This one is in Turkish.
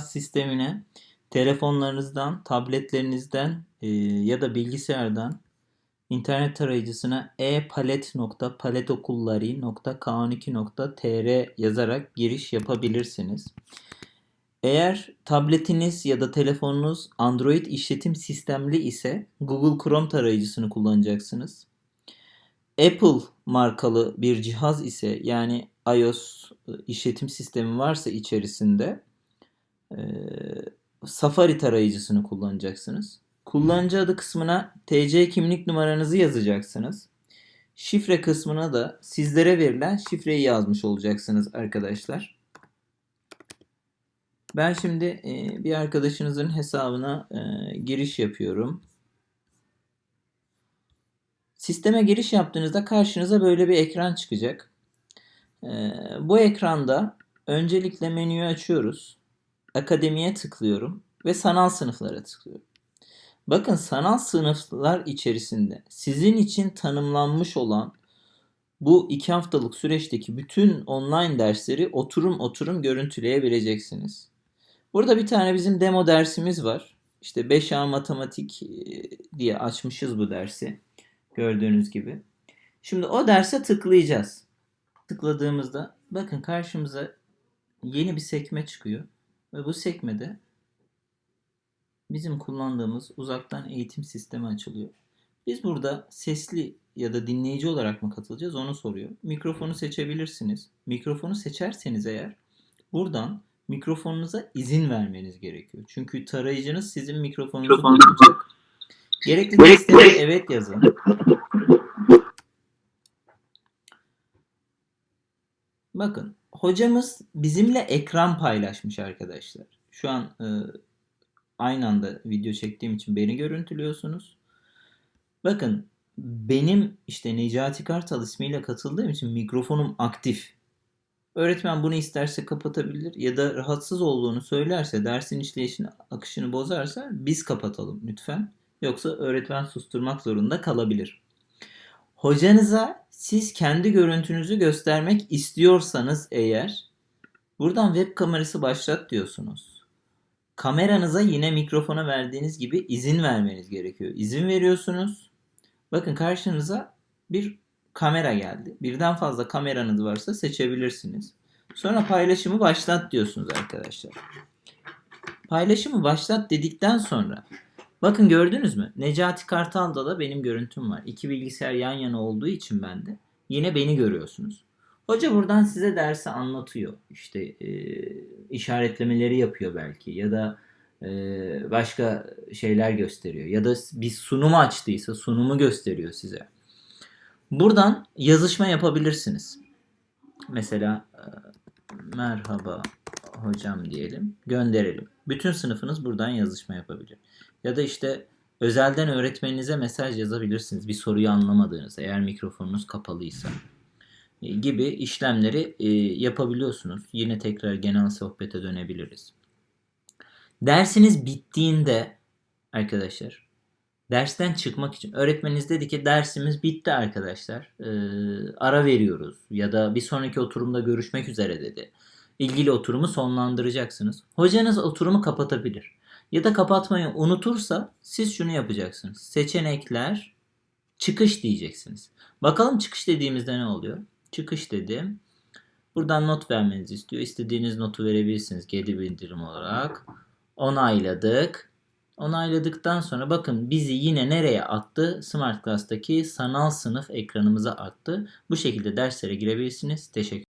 sistemine telefonlarınızdan, tabletlerinizden e, ya da bilgisayardan internet tarayıcısına e-palet.paletokulları.k12.tr yazarak giriş yapabilirsiniz. Eğer tabletiniz ya da telefonunuz Android işletim sistemli ise Google Chrome tarayıcısını kullanacaksınız. Apple markalı bir cihaz ise yani iOS işletim sistemi varsa içerisinde e, Safari tarayıcısını kullanacaksınız. Kullanıcı adı kısmına TC kimlik numaranızı yazacaksınız. Şifre kısmına da sizlere verilen şifreyi yazmış olacaksınız arkadaşlar. Ben şimdi e, bir arkadaşınızın hesabına e, giriş yapıyorum. Sisteme giriş yaptığınızda karşınıza böyle bir ekran çıkacak. E, bu ekranda öncelikle menüyü açıyoruz. Akademiye tıklıyorum ve sanal sınıflara tıklıyorum. Bakın sanal sınıflar içerisinde sizin için tanımlanmış olan bu iki haftalık süreçteki bütün online dersleri oturum oturum görüntüleyebileceksiniz. Burada bir tane bizim demo dersimiz var. İşte 5A matematik e, diye açmışız bu dersi. Gördüğünüz gibi. Şimdi o derse tıklayacağız. Tıkladığımızda bakın karşımıza yeni bir sekme çıkıyor. Ve bu sekmede bizim kullandığımız uzaktan eğitim sistemi açılıyor. Biz burada sesli ya da dinleyici olarak mı katılacağız onu soruyor. Mikrofonu seçebilirsiniz. Mikrofonu seçerseniz eğer buradan mikrofonunuza izin vermeniz gerekiyor. Çünkü tarayıcınız sizin mikrofonunuzu bulacak. Gerekli testleri evet yazın. Bakın hocamız bizimle ekran paylaşmış arkadaşlar. Şu an e, aynı anda video çektiğim için beni görüntülüyorsunuz. Bakın benim işte Necati Kartal ismiyle katıldığım için mikrofonum aktif. Öğretmen bunu isterse kapatabilir ya da rahatsız olduğunu söylerse, dersin işleyişini, akışını bozarsa biz kapatalım lütfen. Yoksa öğretmen susturmak zorunda kalabilir. Hocanıza siz kendi görüntünüzü göstermek istiyorsanız eğer buradan web kamerası başlat diyorsunuz. Kameranıza yine mikrofona verdiğiniz gibi izin vermeniz gerekiyor. İzin veriyorsunuz. Bakın karşınıza bir kamera geldi. Birden fazla kameranız varsa seçebilirsiniz. Sonra paylaşımı başlat diyorsunuz arkadaşlar. Paylaşımı başlat dedikten sonra bakın gördünüz mü? Necati Kartal'da da benim görüntüm var. İki bilgisayar yan yana olduğu için bende. Yine beni görüyorsunuz. Hoca buradan size dersi anlatıyor. İşte e, işaretlemeleri yapıyor belki ya da e, başka şeyler gösteriyor. Ya da bir sunum açtıysa sunumu gösteriyor size. Buradan yazışma yapabilirsiniz. Mesela e, merhaba hocam diyelim. Gönderelim. Bütün sınıfınız buradan yazışma yapabilir. Ya da işte özelden öğretmeninize mesaj yazabilirsiniz. Bir soruyu anlamadığınız eğer mikrofonunuz kapalıysa e, gibi işlemleri e, yapabiliyorsunuz. Yine tekrar genel sohbete dönebiliriz. Dersiniz bittiğinde arkadaşlar dersten çıkmak için öğretmeniniz dedi ki dersimiz bitti arkadaşlar. Ee, ara veriyoruz ya da bir sonraki oturumda görüşmek üzere dedi. İlgili oturumu sonlandıracaksınız. Hocanız oturumu kapatabilir. Ya da kapatmayı unutursa siz şunu yapacaksınız. Seçenekler çıkış diyeceksiniz. Bakalım çıkış dediğimizde ne oluyor? Çıkış dedim. Buradan not vermenizi istiyor. İstediğiniz notu verebilirsiniz geri bildirim olarak. Onayladık. Onayladıktan sonra bakın bizi yine nereye attı? Smart Class'taki sanal sınıf ekranımıza attı. Bu şekilde derslere girebilirsiniz. Teşekkür